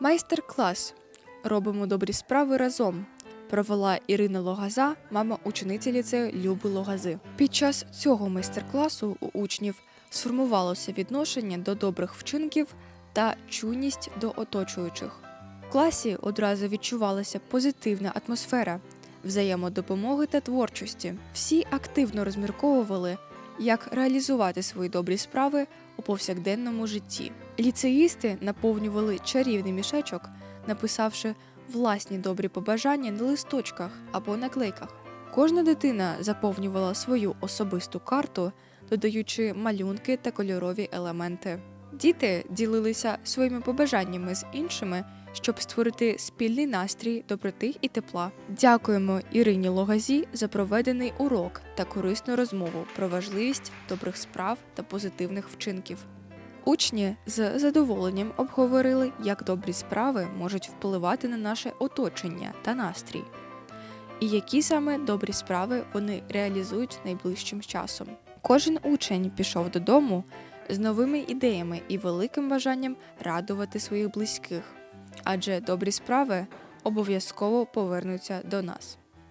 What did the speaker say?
Майстер-клас. Робимо добрі справи разом. Провела Ірина Логаза, мама учениці ліцею Люби Логази. Під час цього майстер-класу у учнів сформувалося відношення до добрих вчинків та чуйність до оточуючих. В класі одразу відчувалася позитивна атмосфера взаємодопомоги та творчості. Всі активно розмірковували, як реалізувати свої добрі справи у повсякденному житті. Ліцеїсти наповнювали чарівний мішечок, написавши власні добрі побажання на листочках або наклейках. Кожна дитина заповнювала свою особисту карту, додаючи малюнки та кольорові елементи. Діти ділилися своїми побажаннями з іншими, щоб створити спільний настрій доброти і тепла. Дякуємо Ірині Логазі за проведений урок та корисну розмову про важливість добрих справ та позитивних вчинків. Учні з задоволенням обговорили, як добрі справи можуть впливати на наше оточення та настрій, і які саме добрі справи вони реалізують найближчим часом. Кожен учень пішов додому з новими ідеями і великим бажанням радувати своїх близьких, адже добрі справи обов'язково повернуться до нас.